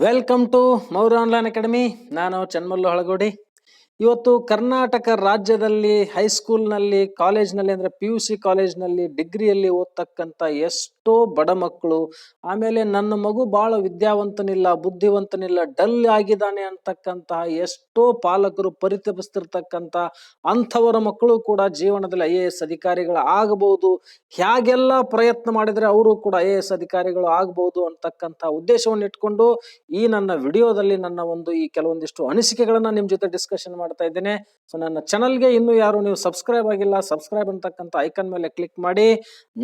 Welcome to Maurya online academy ನಾನು ಚನ್ಮಲ್ಲು ಹಳಗೋಡಿ. ಇವತ್ತು ಕರ್ನಾಟಕ ರಾಜ್ಯದಲ್ಲಿ ಹೈಸ್ಕೂಲ್ನಲ್ಲಿ ಕಾಲೇಜ್ನಲ್ಲಿ ಅಂದರೆ ಪಿ ಯು ಸಿ ಕಾಲೇಜ್ನಲ್ಲಿ ಡಿಗ್ರಿಯಲ್ಲಿ ಓದ್ತಕ್ಕಂಥ ಎಷ್ಟೋ ಬಡ ಮಕ್ಕಳು, ಆಮೇಲೆ ನನ್ನ ಮಗು ಭಾಳ ವಿದ್ಯಾವಂತನಿಲ್ಲ, ಬುದ್ಧಿವಂತನಿಲ್ಲ, ಡಲ್ ಆಗಿದ್ದಾನೆ ಅಂತಕ್ಕಂತಹ ಎಷ್ಟೋ ಪಾಲಕರು ಪರಿತಪಿಸ್ತಿರ್ತಕ್ಕಂಥ ಅಂಥವರ ಮಕ್ಕಳು ಕೂಡ ಜೀವನದಲ್ಲಿ ಐ ಎ ಎಸ್ ಅಧಿಕಾರಿಗಳು ಆಗಬಹುದು ಹೇಗೆಲ್ಲ ಪ್ರಯತ್ನ ಮಾಡಿದರೆ ಅವರು ಕೂಡ ಐ ಎ ಎಸ್ ಅಧಿಕಾರಿಗಳು ಆಗಬಹುದು ಅಂತಕ್ಕಂಥ ಉದ್ದೇಶವನ್ನು ಇಟ್ಕೊಂಡು ಈ ನನ್ನ ವಿಡಿಯೋದಲ್ಲಿ ನನ್ನ ಒಂದು ಈ ಕೆಲವೊಂದಿಷ್ಟು ಅನಿಸಿಕೆಗಳನ್ನು ನಿಮ್ಮ ಜೊತೆ ಡಿಸ್ಕಷನ್ ಮಾಡ್ತಾ ಇದ್ದೇನೆ. ಸೊ ನನ್ನ ಚಾನಲ್ಗೆ ಇನ್ನೂ ಯಾರು ನೀವು ಸಬ್ಸ್ಕ್ರೈಬ್ ಆಗಿಲ್ಲ ಸಬ್ಸ್ಕ್ರೈಬ್ ಅಂತಕ್ಕಂಥ ಐಕನ್ ಮೇಲೆ ಕ್ಲಿಕ್ ಮಾಡಿ,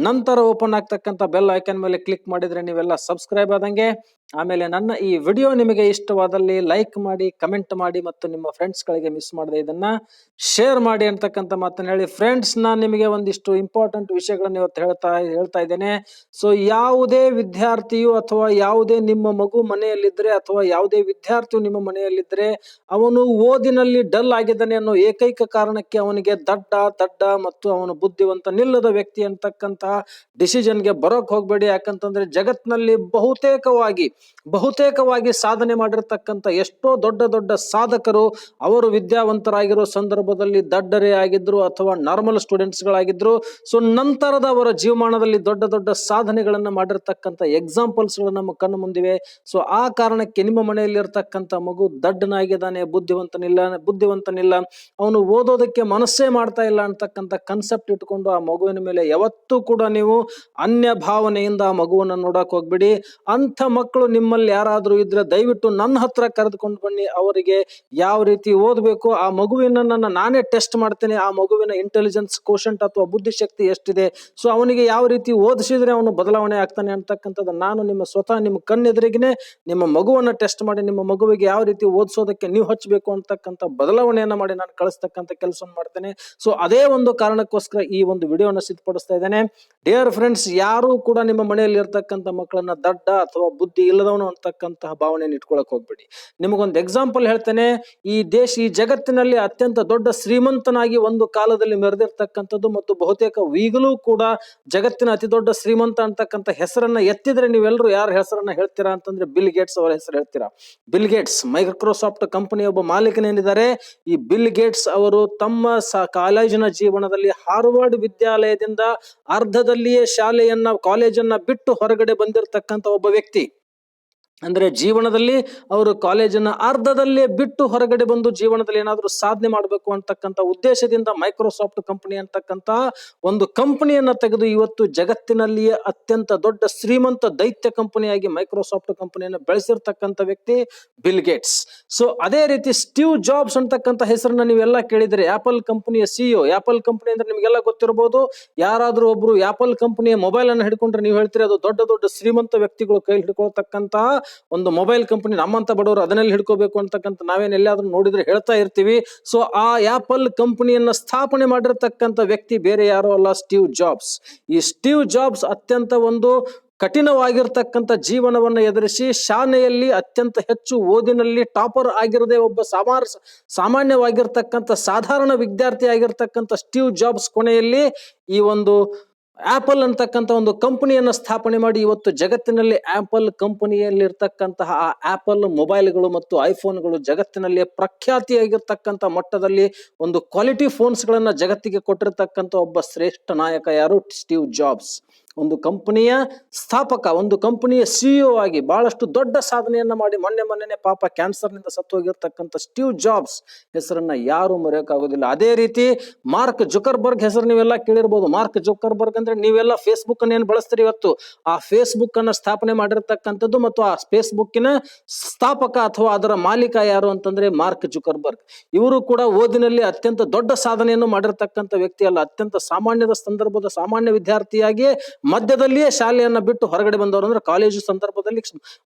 ನಂತರ ಓಪನ್ ಆಗ್ತಕ್ಕಂಥ ಬೆಲ್ ಐಕನ್ ಮೇಲೆ ಕ್ಲಿಕ್ ಮಾಡಿದ್ರೆ ನೀವೆಲ್ಲ ಸಬ್ಸ್ಕ್ರೈಬ್ ಆದಂಗೆ ಆಮೇಲೆ ನನ್ನ ಈ ವಿಡಿಯೋ ನಿಮಗೆ ಇಷ್ಟವಾದಲ್ಲಿ ಲೈಕ್ ಮಾಡಿ ಕಮೆಂಟ್ ಮಾಡಿ ಮತ್ತು ನಿಮ್ಮ ಫ್ರೆಂಡ್ಸ್ಗಳಿಗೆ ಮಿಸ್ ಮಾಡದೆ ಇದನ್ನ ಶೇರ್ ಮಾಡಿ ಅಂತಕ್ಕಂಥ ಮಾತನ್ನ ಹೇಳಿ. ಫ್ರೆಂಡ್ಸ್ ನಾನು ನಿಮಗೆ ಒಂದಿಷ್ಟು ಇಂಪಾರ್ಟೆಂಟ್ ವಿಷಯಗಳನ್ನು ಇವತ್ತು ಹೇಳ್ತಾ ಹೇಳ್ತಾ ಇದ್ದೇನೆ. ಸೊ ಯಾವುದೇ ವಿದ್ಯಾರ್ಥಿಯು ಅಥವಾ ಯಾವುದೇ ನಿಮ್ಮ ಮಗು ಮನೆಯಲ್ಲಿದ್ರೆ ಅಥವಾ ಯಾವುದೇ ವಿದ್ಯಾರ್ಥಿಯು ನಿಮ್ಮ ಮನೆಯಲ್ಲಿದ್ರೆ ಅವನು ಓದಿನಲ್ಲಿ ಡಲ್ ಆಗಿದ್ದಾನೆ ಅನ್ನೋ ಏಕೈಕ ಕಾರಣಕ್ಕೆ ಅವನಿಗೆ ದಡ್ಡ ದಡ್ಡ ಮತ್ತು ಅವನು ಬುದ್ಧಿವಂತ ನಿಲ್ಲದ ವ್ಯಕ್ತಿ ಅಂತಕ್ಕಂತಹ ಡಿಸಿಷನ್ಗೆ ಬರೋಕ್ ಹೋಗಬೇಡಿ. ಯಾಕಂತಂದ್ರೆ ಜಗತ್ತಿನಲ್ಲಿ ಬಹುತೇಕವಾಗಿ ಬಹುತೇಕವಾಗಿ ಸಾಧನೆ ಮಾಡಿರ್ತಕ್ಕಂಥ ಎಷ್ಟೋ ದೊಡ್ಡ ದೊಡ್ಡ ಸಾಧಕರು ಅವರು ವಿದ್ಯಾವಂತರಾಗಿರೋ ಸಂದರ್ಭದಲ್ಲಿ ದಡ್ಡರೇ ಆಗಿದ್ರು ಅಥವಾ ನಾರ್ಮಲ್ ಸ್ಟೂಡೆಂಟ್ಸ್ಗಳಾಗಿದ್ರು ಸೊ ನಂತರದ ಅವರ ಜೀವಮಾನದಲ್ಲಿ ದೊಡ್ಡ ದೊಡ್ಡ ಸಾಧನೆಗಳನ್ನು ಮಾಡಿರ್ತಕ್ಕಂಥ ಎಕ್ಸಾಂಪಲ್ಸ್ಗಳು ನಮ್ಮ ಕಣ್ಣು ಮುಂದಿವೆ. ಸೊ ಆ ಕಾರಣಕ್ಕೆ ನಿಮ್ಮ ಮನೆಯಲ್ಲಿ ಇರ್ತಕ್ಕಂಥ ಮಗು ದಡ್ಡನಾಗಿದ್ದಾನೆ, ಬುದ್ಧಿವಂತನಿಲ್ಲ ಬುದ್ಧಿವಂತನಿಲ್ಲ. ಅವನು ಓದೋದಕ್ಕೆ ಮನಸ್ಸೇ ಮಾಡ್ತಾ ಇಲ್ಲ ಅಂತಕ್ಕಂಥ ಕನ್ಸೆಪ್ಟ್ ಇಟ್ಕೊಂಡು ಆ ಮಗುವಿನ ಮೇಲೆ ಯಾವತ್ತೂ ಕೂಡ ನೀವು ಅನ್ಯ ಭಾವನೆಯಿಂದ ಆ ಮಗುವನ್ನು ನೋಡಕ್ ಹೋಗ್ಬಿಡಿ. ಅಂಥ ಮಕ್ಕಳು ನಿಮ್ಮಲ್ಲಿ ಯಾರಾದರೂ ಇದ್ರೆ ದಯವಿಟ್ಟು ನನ್ನ ಹತ್ರ ಕರೆದುಕೊಂಡು ಬನ್ನಿ. ಅವರಿಗೆ ಯಾವ ರೀತಿ ಓದಬೇಕು ಆ ಮಗುವಿನ ನಾನೇ ಟೆಸ್ಟ್ ಮಾಡ್ತೇನೆ. ಆ ಮಗುವಿನ ಇಂಟೆಲಿಜೆನ್ಸ್ ಕೋಶಂಟ್ ಅಥವಾ ಬುದ್ಧಿಶಕ್ತಿ ಎಷ್ಟಿದೆ? ಸೊ ಅವನಿಗೆ ಯಾವ ರೀತಿ ಓದಿಸಿದ್ರೆ ಅವನು ಬದಲಾವಣೆ ಆಗ್ತಾನೆ ಅಂತಕ್ಕಂಥದ್ದು ನಾನು ನಿಮ್ಮ ಸ್ವತಃ ನಿಮ್ಮ ಕಣ್ಣೆದುರಿಗೇನೆ ನಿಮ್ಮ ಮಗುವನ್ನ ಟೆಸ್ಟ್ ಮಾಡಿ, ನಿಮ್ಮ ಮಗುವಿಗೆ ಯಾವ ರೀತಿ ಓದಿಸೋದಕ್ಕೆ ನೀವು ಹಚ್ಚಬೇಕು ಅಂತಕ್ಕಂಥ ಬದಲಾವಣೆಯನ್ನು ಮಾಡಿ ನಾನು ಕಳಿಸ್ತಕ್ಕಂಥ ಕೆಲಸವನ್ನು ಮಾಡ್ತೇನೆ. ಸೊ ಅದೇ ಒಂದು ಕಾರಣಕ್ಕೋಸ್ಕರ ಈ ಒಂದು ವಿಡಿಯೋನ ಸಿದ್ಧಪಡಿಸ್ತಾ ಇದ್ದೇನೆ. ಡಿಯರ್ ಫ್ರೆಂಡ್ಸ್ ಯಾರು ಕೂಡ ನಿಮ್ಮ ಮನೆಯಲ್ಲಿ ಇರ್ತಕ್ಕಂಥ ಮಕ್ಕಳನ್ನ ದಡ್ಡ ಅಥವಾ ಬುದ್ಧಿ ಇಲ್ಲದವನು ಅಂತಕ್ಕಂತಹ ಭಾವನೆಯನ್ನು ಇಟ್ಕೊಳಕ್ ಹೋಗ್ಬೇಡಿ. ನಿಮಗೊಂದು ಎಕ್ಸಾಂಪಲ್ ಹೇಳ್ತೇನೆ. ಈ ದೇಶ, ಈ ಜಗತ್ತಿನಲ್ಲಿ ಅತ್ಯಂತ ದೊಡ್ಡ ಶ್ರೀಮಂತನಾಗಿ ಒಂದು ಕಾಲದಲ್ಲಿ ಮೆರೆದಿರ್ತಕ್ಕಂಥದ್ದು ಮತ್ತು ಬಹುತೇಕ ಈಗಲೂ ಕೂಡ ಜಗತ್ತಿನ ಅತಿ ದೊಡ್ಡ ಶ್ರೀಮಂತ ಅಂತಕ್ಕಂಥ ಹೆಸರನ್ನ ಎತ್ತಿದ್ರೆ ನೀವೆಲ್ಲರೂ ಯಾರ ಹೆಸರನ್ನ ಹೇಳ್ತೀರಾ ಅಂತಂದ್ರೆ ಬಿಲ್ ಗೇಟ್ಸ್ ಅವರ ಹೆಸರು ಹೇಳ್ತೀರಾ? ಬಿಲ್ ಗೇಟ್ಸ್, ಮೈಕ್ರೋಸಾಫ್ಟ್ ಕಂಪನಿಯ ಒಬ್ಬ ಮಾಲೀಕನೇನಿದ್ದಾರೆ. ಈ ಬಿಲ್ ಗೇಟ್ಸ್ ಅವರು ತಮ್ಮ ಕಾಲೇಜಿನ ಜೀವನದಲ್ಲಿ ಹಾರ್ವರ್ಡ್ ವಿದ್ಯಾಲಯದಿಂದ ಅರ್ಧದಲ್ಲಿಯೇ ಶಾಲೆಯನ್ನ, ಕಾಲೇಜನ್ನ ಬಿಟ್ಟು ಹೊರಗಡೆ ಬಂದಿರತಕ್ಕಂತ ಒಬ್ಬ ವ್ಯಕ್ತಿ. ಅಂದ್ರೆ ಜೀವನದಲ್ಲಿ ಅವರು ಕಾಲೇಜನ್ನು ಅರ್ಧದಲ್ಲೇ ಬಿಟ್ಟು ಹೊರಗಡೆ ಬಂದು ಜೀವನದಲ್ಲಿ ಏನಾದರೂ ಸಾಧನೆ ಮಾಡಬೇಕು ಅಂತಕ್ಕಂಥ ಉದ್ದೇಶದಿಂದ ಮೈಕ್ರೋಸಾಫ್ಟ್ ಕಂಪನಿ ಅಂತಕ್ಕಂಥ ಒಂದು ಕಂಪನಿಯನ್ನು ತೆಗೆದು ಇವತ್ತು ಜಗತ್ತಿನಲ್ಲಿಯೇ ಅತ್ಯಂತ ದೊಡ್ಡ ಶ್ರೀಮಂತ ದೈತ್ಯ ಕಂಪನಿಯಾಗಿ ಮೈಕ್ರೋಸಾಫ್ಟ್ ಕಂಪನಿಯನ್ನು ಬೆಳೆಸಿರ್ತಕ್ಕಂಥ ವ್ಯಕ್ತಿ ಬಿಲ್ ಗೇಟ್ಸ್. ಸೊ ಅದೇ ರೀತಿ ಸ್ಟೀವ್ ಜಾಬ್ಸ್ ಅಂತಕ್ಕಂಥ ಹೆಸರನ್ನ ನೀವೆಲ್ಲ ಕೇಳಿದರೆ ಆಪಲ್ ಕಂಪನಿಯ ಸಿಇಒ ಆಪಲ್ ಕಂಪನಿ ಅಂದ್ರೆ ನಿಮಗೆಲ್ಲ ಗೊತ್ತಿರಬಹುದು. ಯಾರಾದರೂ ಒಬ್ಬರು ಆಪಲ್ ಕಂಪನಿಯ ಮೊಬೈಲ್ ಅನ್ನು ಹಿಡ್ಕೊಂಡ್ರೆ ನೀವು ಹೇಳ್ತೀರಿ ಅದು ದೊಡ್ಡ ದೊಡ್ಡ ಶ್ರೀಮಂತ ವ್ಯಕ್ತಿಗಳು ಕೈ ಹಿಡ್ಕೊಳ್ತಕ್ಕಂತಹ ಒಂದು ಮೊಬೈಲ್ ಕಂಪನಿ ನಮ್ಮಂತ ಬಡವರು ಅದನ್ನೆಲ್ಲ ಹಿಡ್ಕೋಬೇಕು ಅಂತಕ್ಕಂಥ ನಾವೇನು ಎಲ್ಲಾದ್ರೂ ನೋಡಿದ್ರೆ ಹೇಳ್ತಾ ಇರ್ತೀವಿ. ಸೊ ಆ ಆಪಲ್ ಕಂಪನಿಯನ್ನ ಸ್ಥಾಪನೆ ಮಾಡಿರ್ತಕ್ಕಂಥ ವ್ಯಕ್ತಿ ಬೇರೆ ಯಾರೋ ಅಲ್ಲ ಸ್ಟೀವ್ ಜಾಬ್ಸ್ ಈ ಸ್ಟೀವ್ ಜಾಬ್ಸ್ ಅತ್ಯಂತ ಒಂದು ಕಠಿಣವಾಗಿರ್ತಕ್ಕಂಥ ಜೀವನವನ್ನು ಎದುರಿಸಿ ಶಾಲೆಯಲ್ಲಿ ಅತ್ಯಂತ ಹೆಚ್ಚು ಓದಿನಲ್ಲಿ ಟಾಪರ್ ಆಗಿರದೆ ಒಬ್ಬ ಸಾಮಾರ್, ಸಾಮಾನ್ಯವಾಗಿರ್ತಕ್ಕಂಥ ಸಾಧಾರಣ ವಿದ್ಯಾರ್ಥಿ ಆಗಿರ್ತಕ್ಕಂಥ ಸ್ಟೀವ್ ಜಾಬ್ಸ್ ಕೊನೆಯಲ್ಲಿ ಈ ಒಂದು ಆಪಲ್ ಅಂತಕ್ಕಂಥ ಒಂದು ಕಂಪನಿಯನ್ನು ಸ್ಥಾಪನೆ ಮಾಡಿ ಇವತ್ತು ಜಗತ್ತಿನಲ್ಲಿ ಆಪಲ್ ಕಂಪನಿಯಲ್ಲಿ ಇರ್ತಕ್ಕಂತಹ ಆ ಆಪಲ್ ಮೊಬೈಲ್ಗಳು ಮತ್ತು ಐಫೋನ್ಗಳು ಜಗತ್ತಿನಲ್ಲಿ ಪ್ರಖ್ಯಾತಿಯಾಗಿರ್ತಕ್ಕಂಥ ಮಟ್ಟದಲ್ಲಿ ಒಂದು ಕ್ವಾಲಿಟಿ ಫೋನ್ಸ್ ಗಳನ್ನ ಜಗತ್ತಿಗೆ ಕೊಟ್ಟಿರ್ತಕ್ಕಂಥ ಒಬ್ಬ ಶ್ರೇಷ್ಠ ನಾಯಕ ಯಾರು? Steve Jobs. ಒಂದು ಕಂಪನಿಯ ಸ್ಥಾಪಕ, ಒಂದು ಕಂಪನಿಯ ಸಿಇಒ ಆಗಿ ಬಹಳಷ್ಟು ದೊಡ್ಡ ಸಾಧನೆಯನ್ನ ಮಾಡಿ ಮೊನ್ನೆ ಮೊನ್ನೆ ಪಾಪ ಕ್ಯಾನ್ಸರ್ನಿಂದ ಸತ್ತು ಹೋಗಿರ್ತಕ್ಕಂಥ ಸ್ಟೀವ್ ಜಾಬ್ಸ್ ಹೆಸರನ್ನ ಯಾರು ಮರೆಯೋಕ್ಕಾಗೋದಿಲ್ಲ. ಅದೇ ರೀತಿ ಮಾರ್ಕ್ ಜುಕರ್ಬರ್ಗ್ ಹೆಸರು ನೀವೆಲ್ಲ ಕೇಳಿರ್ಬೋದು. ಮಾರ್ಕ್ ಜುಕರ್ಬರ್ಗ್ ಅಂದ್ರೆ ನೀವೆಲ್ಲ ಫೇಸ್ಬುಕ್ ಅನ್ನ ಏನ್ ಬಳಸ್ತೀರಿ ಇವತ್ತು? ಆ ಫೇಸ್ಬುಕ್ ಅನ್ನ ಸ್ಥಾಪನೆ ಮಾಡಿರ್ತಕ್ಕಂಥದ್ದು ಮತ್ತು ಆ ಫೇಸ್ಬುಕ್ಕಿನ ಸ್ಥಾಪಕ ಅಥವಾ ಅದರ ಮಾಲೀಕ ಯಾರು ಅಂತಂದ್ರೆ ಮಾರ್ಕ್ ಜುಕರ್ಬರ್ಗ್. ಇವರು ಕೂಡ ಓದಿನಲ್ಲಿ ಅತ್ಯಂತ ದೊಡ್ಡ ಸಾಧನೆಯನ್ನು ಮಾಡಿರ್ತಕ್ಕಂಥ ವ್ಯಕ್ತಿ ಅಲ್ಲ ಅತ್ಯಂತ ಸಾಮಾನ್ಯದ ಸಂದರ್ಭದ ಸಾಮಾನ್ಯ ವಿದ್ಯಾರ್ಥಿಯಾಗಿ ಮಧ್ಯದಲ್ಲಿಯೇ ಶಾಲೆಯನ್ನ ಬಿಟ್ಟು ಹೊರಗಡೆ ಬಂದವರು ಅಂದ್ರೆ ಕಾಲೇಜು ಸಂದರ್ಭದಲ್ಲಿ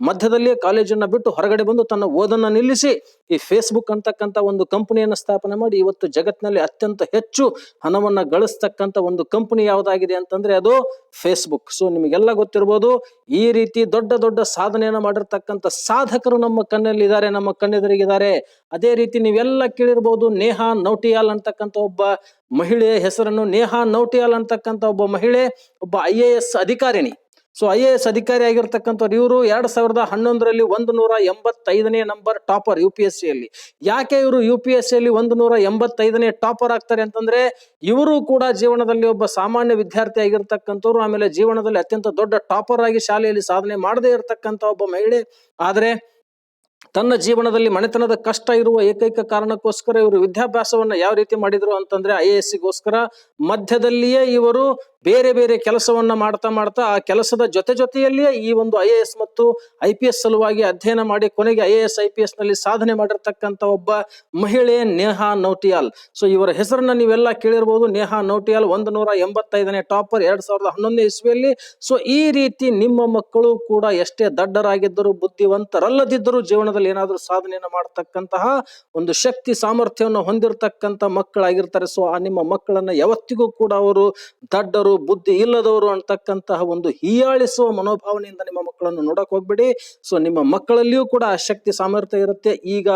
ಮಧ್ಯದಲ್ಲಿಯೇ ಕಾಲೇಜನ್ನ ಬಿಟ್ಟು ಹೊರಗಡೆ ಬಂದು ತನ್ನ ಓದನ್ನ ನಿಲ್ಲಿಸಿ ಈ ಫೇಸ್ಬುಕ್ ಅಂತಕ್ಕಂಥ ಒಂದು ಕಂಪನಿಯನ್ನು ಸ್ಥಾಪನೆ ಮಾಡಿ ಇವತ್ತು ಜಗತ್ತಿನಲ್ಲಿ ಅತ್ಯಂತ ಹೆಚ್ಚು ಹಣವನ್ನ ಗಳಿಸ್ತಕ್ಕಂಥ ಒಂದು ಕಂಪನಿ ಯಾವುದಾಗಿದೆ ಅಂತಂದ್ರೆ ಅದು ಫೇಸ್ಬುಕ್ ಸೊ ನಿಮಗೆಲ್ಲ ಗೊತ್ತಿರ್ಬೋದು, ಈ ರೀತಿ ದೊಡ್ಡ ದೊಡ್ಡ ಸಾಧನೆಯನ್ನ ಮಾಡಿರ್ತಕ್ಕಂಥ ಸಾಧಕರು ನಮ್ಮ ಕಣ್ಣಲ್ಲಿದ್ದಾರೆ, ನಮ್ಮ ಕಣ್ಣೆದುರಿಗಿದ್ದಾರೆ. ಅದೇ ರೀತಿ ನೀವೆಲ್ಲ ಕೇಳಿರ್ಬೋದು, ನೇಹಾ ನೌಟಿಯಾಲ್ ಅಂತಕ್ಕಂಥ ಒಬ್ಬ ಮಹಿಳೆಯ ಹೆಸರನ್ನು ನೇಹಾ ನೌಟಿಯಾಲ್ ಅಂತಕ್ಕಂಥ ಒಬ್ಬ ಮಹಿಳೆ, ಒಬ್ಬ ಐ ಎ ಎಸ್ ಅಧಿಕಾರಿಣಿ. ಸೊ ಐ ಎ ಎಸ್ ಅಧಿಕಾರಿ ಆಗಿರ್ತಕ್ಕಂಥವ್ರು ಇವರು ಎರಡ್ ಸಾವಿರದ ಹನ್ನೊಂದರಲ್ಲಿ ಒಂದು ನೂರ ಎಂಬತ್ತೈದನೇ number topper U P S ಸಿಯಲ್ಲಿ. ಯಾಕೆ ಇವರು ಯು ಪಿ ಎಸ್ ಸಿಯಲ್ಲಿ ಒಂದು ನೂರ ಎಂಬತ್ತೈದನೇ ಟಾಪರ್ ಆಗ್ತಾರೆ ಅಂತಂದ್ರೆ, ಇವರು ಕೂಡ ಜೀವನದಲ್ಲಿ ಒಬ್ಬ ಸಾಮಾನ್ಯ ವಿದ್ಯಾರ್ಥಿ ಆಗಿರ್ತಕ್ಕಂಥವ್ರು, ಆಮೇಲೆ ಜೀವನದಲ್ಲಿ ಅತ್ಯಂತ ದೊಡ್ಡ ಟಾಪರ್ ಆಗಿ ಶಾಲೆಯಲ್ಲಿ ಸಾಧನೆ ಮಾಡದೇ ಇರತಕ್ಕಂಥ ಒಬ್ಬ ಮಹಿಳೆ. ಆದ್ರೆ ತನ್ನ ಜೀವನದಲ್ಲಿ ಮನೆತನದ ಕಷ್ಟ ಇರುವ ಏಕೈಕ ಕಾರಣಕ್ಕೋಸ್ಕರ ಇವರು ವಿದ್ಯಾಭ್ಯಾಸವನ್ನ ಯಾವ ರೀತಿ ಮಾಡಿದ್ರು ಅಂತಂದ್ರೆ ಐ ಎ ಸಿಗೋಸ್ಕರ ಮಧ್ಯದಲ್ಲಿಯೇ ಇವರು ಬೇರೆ ಬೇರೆ ಕೆಲಸವನ್ನ ಮಾಡ್ತಾ ಮಾಡ್ತಾ ಆ ಕೆಲಸದ ಜೊತೆ ಜೊತೆಯಲ್ಲಿಯೇ ಈ ಒಂದು ಐ ಎ ಎಸ್ ಮತ್ತು ಐ ಪಿ ಎಸ್ ಸಲುವಾಗಿ ಅಧ್ಯಯನ ಮಾಡಿ ಕೊನೆಗೆ I A S, I P ಎಸ್ನಲ್ಲಿ ಸಾಧನೆ ಮಾಡಿರ್ತಕ್ಕಂಥ ಒಬ್ಬ ಮಹಿಳೆ ನೇಹಾ ನೌಟಿಯಾಲ್. ಸೊ ಇವರ ಹೆಸರನ್ನ ನೀವೆಲ್ಲ ಕೇಳಿರ್ಬೋದು. ನೇಹಾ ನೌಟಿಯಾಲ್ ಒಂದು ನೂರ ಎಂಬತ್ತೈದನೇ ಟಾಪರ್ ಎರಡ್ ಸಾವಿರದ ಹನ್ನೊಂದನೇ ಇಸ್ವಿಯಲ್ಲಿ. ಸೊ ಈ ರೀತಿ ನಿಮ್ಮ ಮಕ್ಕಳು ಕೂಡ ಎಷ್ಟೇ ದಡ್ಡರಾಗಿದ್ದರು ಬುದ್ಧಿವಂತರಲ್ಲದಿದ್ದರೂ ಜೀವನದಲ್ಲಿ ಏನಾದರೂ ಸಾಧನೆಯನ್ನು ಮಾಡತಕ್ಕಂತಹ ಒಂದು ಶಕ್ತಿ ಸಾಮರ್ಥ್ಯವನ್ನು ಹೊಂದಿರತಕ್ಕಂಥ ಮಕ್ಕಳಾಗಿರ್ತಾರೆ. ಸೊ ಆ ನಿಮ್ಮ ಮಕ್ಕಳನ್ನ ಯಾವತ್ತಿಗೂ ಕೂಡ ಅವರು ದಡ್ಡರು ಬುದ್ಧಿ ಇಲ್ಲದವರು ಅಂತಕ್ಕಂತಹ ಒಂದು ಹೀಯಾಳಿಸುವ ಮನೋಭಾವನೆಯಿಂದ ನಿಮ್ಮ ಮಕ್ಕಳನ್ನು ನೋಡಕ್ ಹೋಗ್ಬೇಡಿ. ಸೊ ನಿಮ್ಮ ಮಕ್ಕಳಲ್ಲಿಯೂ ಕೂಡ ಆ ಶಕ್ತಿ, ಸಾಮರ್ಥ್ಯ ಇರುತ್ತೆ. ಈಗ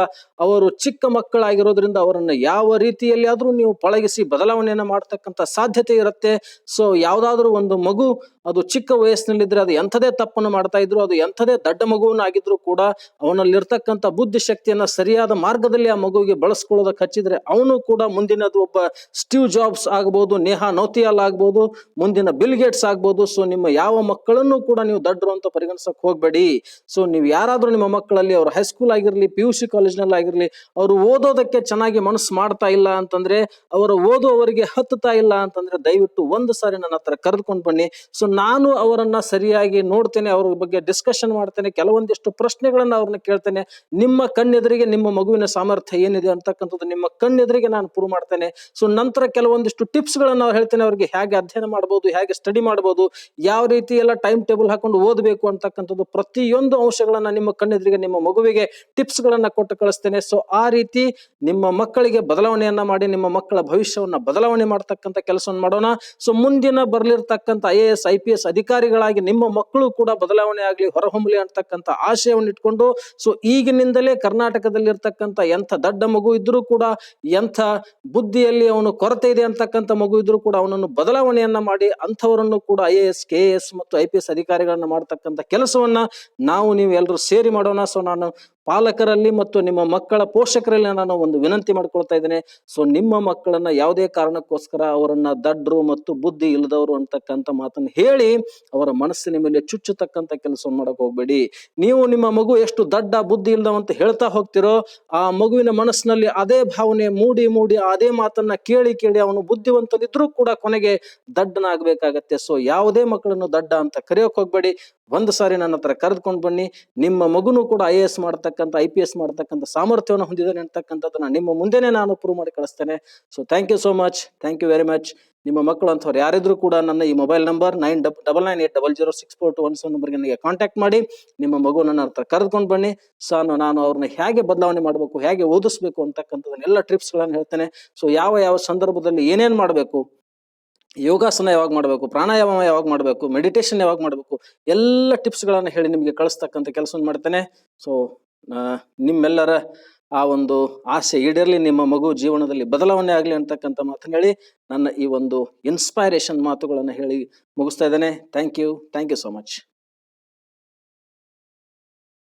ಅವರು ಚಿಕ್ಕ ಮಕ್ಕಳಾಗಿರೋದ್ರಿಂದ ಅವರನ್ನು ಯಾವ ರೀತಿಯಲ್ಲಿ ಆದ್ರೂ ನೀವು ಪಳಗಿಸಿ ಬದಲಾವಣೆಯನ್ನು ಮಾಡ್ತಕ್ಕಂಥ ಸಾಧ್ಯತೆ ಇರುತ್ತೆ. ಸೊ ಯಾವುದಾದ್ರೂ ಒಂದು ಮಗು, ಅದು ಚಿಕ್ಕ ವಯಸ್ಸಿನಲ್ಲಿದ್ರೆ ಅದು ಎಂಥದೇ ತಪ್ಪನ್ನು ಮಾಡ್ತಾ ಇದ್ರು, ಅದು ಎಂಥದೇ ದಡ್ಡ ಮಗುವನ್ನಾಗಿದ್ರು ಕೂಡ ಅವನಲ್ಲಿರ್ತಕ್ಕಂಥ ಬುದ್ಧಿ ಶಕ್ತಿಯನ್ನ ಸರಿಯಾದ ಮಾರ್ಗದಲ್ಲಿ ಆ ಮಗುವಿಗೆ ಬಳಸ್ಕೊಳ್ಳೋದಕ್ಕೆ ಹಚ್ಚಿದ್ರೆ ಅವನು ಕೂಡ ಮುಂದಿನದು ಒಬ್ಬ ಸ್ಟೀವ್ ಜಾಬ್ಸ್ ಆಗ್ಬೋದು, ನೇಹಾ ನೌತಿಯಾಲ್ ಆಗ್ಬೋದು. ಮುಂದಿನ ಬಿಲ್ ಗೇಟ್ಸ್ ಆಗ್ಬೋದು. ಸೊ ನಿಮ್ಮ ಯಾವ ಮಕ್ಕಳನ್ನು ಕೂಡ ನೀವು ದಡ್ಡರು ಅಂತ ಪರಿಗಣಿಸಕ್ ಹೋಗ್ಬೇಡಿ. ಸೊ ನೀವು ಯಾರಾದ್ರೂ ನಿಮ್ಮ ಮಕ್ಕಳಲ್ಲಿ, ಅವ್ರ ಹೈಸ್ಕೂಲ್ ಆಗಿರ್ಲಿ ಪಿ ಯು ಸಿ ಕಾಲೇಜ್ನಲ್ಲಿ ಆಗಿರ್ಲಿ, ಅವರು ಓದೋದಕ್ಕೆ ಚೆನ್ನಾಗಿ ಮನಸ್ಸು ಮಾಡ್ತಾ ಇಲ್ಲ ಅಂತಂದ್ರೆ, ಅವರ ಓದು ಅವರಿಗೆ ಹತ್ತುತ್ತಾ ಇಲ್ಲ ಅಂತಂದ್ರೆ, ದಯವಿಟ್ಟು ಒಂದು ಸಾರಿ ನನ್ನ ಹತ್ರ ಕರೆದುಕೊಂಡು ಬನ್ನಿ. ಸೊ ನಾನು ಅವರನ್ನ ಸರಿಯಾಗಿ ನೋಡ್ತೇನೆ, ಅವ್ರ ಬಗ್ಗೆ ಡಿಸ್ಕಷನ್ ಮಾಡ್ತೇನೆ, ಕೆಲವೊಂದಿಷ್ಟು ಪ್ರಶ್ನೆಗಳನ್ನ ಅವ್ರನ್ನ ಕೇಳ್ತೇನೆ. ನಿಮ್ಮ ಕಣ್ಣೆದುರಿಗೆ ನಿಮ್ಮ ಮಗುವಿನ ಸಾಮರ್ಥ್ಯ ಏನಿದೆ ಅಂತಕ್ಕಂಥದ್ದು ನಿಮ್ಮ ಕಣ್ಣೆದುರಿಗೆ ನಾನು ಪ್ರೂವ್ ಮಾಡ್ತೇನೆ. ಸೊ ನಂತರ ಕೆಲವೊಂದಿಷ್ಟು ಟಿಪ್ಸ್ ಗಳನ್ನ ಹೇಳ್ತೇನೆ, ಅವ್ರಿಗೆ ಹೇಗೆ ಅಧ್ಯಯನ ಮಾಡಬಹುದು ಹೇಗೆ ಸ್ಟಡಿ ಮಾಡಬಹುದು ಯಾವ ರೀತಿ ಎಲ್ಲ ಟೈಮ್ ಟೇಬಲ್ ಹಾಕೊಂಡು ಓದಬೇಕು ಅಂತಕ್ಕಂಥದ್ದು ಪ್ರತಿಯೊಂದು ಅಂಶಗಳನ್ನ ನಿಮ್ಮ ಕಣ್ಣೆದುರಿಗೆ, ನಿಮ್ಮ ಮಗುವಿಗೆ ಟಿಪ್ಸ್ ಗಳನ್ನ ಕೊಟ್ಟು ಕಳಿಸ್ತೇನೆ. ಸೊ ಆ ರೀತಿ ನಿಮ್ಮ ಮಕ್ಕಳಿಗೆ ಬದಲಾವಣೆಯನ್ನ ಮಾಡಿ, ನಿಮ್ಮ ಮಕ್ಕಳ ಭವಿಷ್ಯವನ್ನ ಬದಲಾವಣೆ ಮಾಡ್ತಕ್ಕಂಥ ಕೆಲಸವನ್ನು ಮಾಡೋಣ. ಸೊ ಮುಂದಿನ ಬರ್ಲಿರ್ತಕ್ಕಂಥ I A S I P S ಅಧಿಕಾರಿಗಳಾಗಿ ನಿಮ್ಮ ಮಕ್ಕಳು ಕೂಡ ಬದಲಾವಣೆ ಆಗಲಿ ಹೊರಹೊಮ್ಮಲಿ ಅಂತಕ್ಕಂಥ ಆಶಯವನ್ನು ಇಟ್ಕೊಂಡು ಸೊ ಈಗಿನಿಂದಲೇ ಕರ್ನಾಟಕದಲ್ಲಿರ್ತಕ್ಕಂಥ ಎಂಥ ದೊಡ್ಡ ಮಗು ಇದ್ರೂ ಕೂಡ, ಎಂಥ ಬುದ್ಧಿಯಲ್ಲಿ ಅವನು ಕೊರತೆ ಇದೆ ಅಂತಕ್ಕಂಥ ಮಗು ಇದ್ರೂ ಕೂಡ ಅವನನ್ನು ಬದಲಾವಣೆಯನ್ನ ಮಾಡಿ ಅಂಥವರನ್ನು ಕೂಡ I A S K A S ಮತ್ತು ಐ ಪಿ ಎಸ್ ಅಧಿಕಾರಿಗಳನ್ನ ಮಾಡ್ತಕ್ಕಂಥ ಕೆಲಸವನ್ನ ನಾವು ನೀವು ಎಲ್ಲರೂ ಸೇರಿ ಮಾಡೋಣ. ಸೊ ನಾನು ಪಾಲಕರಲ್ಲಿ ಮತ್ತು ನಿಮ್ಮ ಮಕ್ಕಳ ಪೋಷಕರಲ್ಲಿ ನಾನು ಒಂದು ವಿನಂತಿ ಮಾಡ್ಕೊಳ್ತಾ ಇದ್ದೇನೆ. ಸೊ ನಿಮ್ಮ ಮಕ್ಕಳನ್ನ ಯಾವುದೇ ಕಾರಣಕ್ಕೋಸ್ಕರ ಅವರನ್ನ ದಡ್ರು ಮತ್ತು ಬುದ್ಧಿ ಇಲ್ಲದವರು ಅಂತಕ್ಕಂಥ ಮಾತನ್ನು ಹೇಳಿ ಅವರ ಮನಸ್ಸಿನ ಮೇಲೆ ಚುಚ್ಚತಕ್ಕಂಥ ಕೆಲಸ ಮಾಡಕ್ ಹೋಗ್ಬೇಡಿ. ನೀವು ನಿಮ್ಮ ಮಗು ಎಷ್ಟು ದಡ್ಡ ಬುದ್ಧಿ ಇಲ್ಲದವ ಅಂತ ಹೇಳ್ತಾ ಹೋಗ್ತಿರೋ, ಆ ಮಗುವಿನ ಮನಸ್ಸಿನಲ್ಲಿ ಅದೇ ಭಾವನೆ ಮೂಡಿ ಮೂಡಿ ಅದೇ ಮಾತನ್ನ ಕೇಳಿ ಕೇಳಿ ಅವನು ಬುದ್ಧಿವಂತನಿದ್ರೂ ಕೂಡ ಕೊನೆಗೆ ದಡ್ಡನಾಗಬೇಕಾಗತ್ತೆ. ಸೊ ಯಾವುದೇ ಮಕ್ಕಳನ್ನು ದಡ್ಡ ಅಂತ ಕರೆಯೋಕ್ ಹೋಗ್ಬೇಡಿ. ಒಂದು ಸಾರಿ ನನ್ನ ಹತ್ರ ಕರೆದುಕೊಂಡು ಬನ್ನಿ. ನಿಮ್ಮ ಮಗುನೂ ಕೂಡ ಐ ಎ ಎಸ್ ಮಾಡ್ತಕ್ಕಂಥ ಐ ಪಿ ಎಸ್ ಮಾಡ್ತಕ್ಕಂಥ ಸಾಮರ್ಥ್ಯವನ್ನು ಹೊಂದಿದ್ದಾನೆ ಅಂತಕ್ಕಂಥದ್ದನ್ನ ನಿಮ್ಮ ಮುಂದೆನೆ ನಾನು ಪ್ರೂವ್ ಮಾಡಿ ಕಳಿಸ್ತೇನೆ. So thank you so much thank you very much ನಿಮ್ಮ ಮಕ್ಕಳು ಅಂಥವ್ರು ಯಾರಿದ್ರು ಕೂಡ ನನ್ನ ಈ mobile number nine dub double nine eight double zero six four two one seven ನಂಬರ್ಗೆ ನನಗೆ ಕಾಂಟ್ಯಾಕ್ಟ್ ಮಾಡಿ. ನಿಮ್ಮ ಮಗು ನನ್ನ ಹತ್ರ ಕರೆದುಕೊಂಡು ಬನ್ನಿ. ಸೊ ನಾನು ಅವ್ರನ್ನ ಹೇಗೆ ಬದಲಾವಣೆ ಮಾಡಬೇಕು, ಹೇಗೆ ಓದಿಸ್ಬೇಕು ಅಂತಕ್ಕಂಥದ್ದನ್ನೆಲ್ಲ ಟ್ರಿಪ್ಸ್ಗಳನ್ನು ಹೇಳ್ತೇನೆ. ಸೊ ಯಾವ ಯಾವ ಸಂದರ್ಭದಲ್ಲಿ ಏನೇನು ಮಾಡಬೇಕು? ಯೋಗಾಸನ ಯಾವಾಗ ಮಾಡಬೇಕು, ಪ್ರಾಣಾಯಾಮ ಯಾವಾಗ ಮಾಡಬೇಕು ಮೆಡಿಟೇಷನ್ ಯಾವಾಗ ಮಾಡಬೇಕು, ಎಲ್ಲ ಟಿಪ್ಸ್ಗಳನ್ನು ಹೇಳಿ ನಿಮಗೆ ಕಳಿಸ್ತಕ್ಕಂಥ ಕೆಲಸವನ್ನು ಮಾಡ್ತೇನೆ. ಸೊ ನಿಮ್ಮೆಲ್ಲರ ಆ ಒಂದು ಆಸೆ ಈಡೇರಲಿ, ನಿಮ್ಮ ಮಗು ಜೀವನದಲ್ಲಿ ಬದಲಾವಣೆ ಆಗಲಿ ಅಂತಕ್ಕಂಥ ಮಾತನ್ನ ಹೇಳಿ, ನನ್ನ ಈ ಒಂದು ಇನ್ಸ್ಪೈರೇಷನ್ ಮಾತುಗಳನ್ನು ಹೇಳಿ ಮುಗಿಸ್ತಾ ಇದ್ದೇನೆ. Thank you thank you so much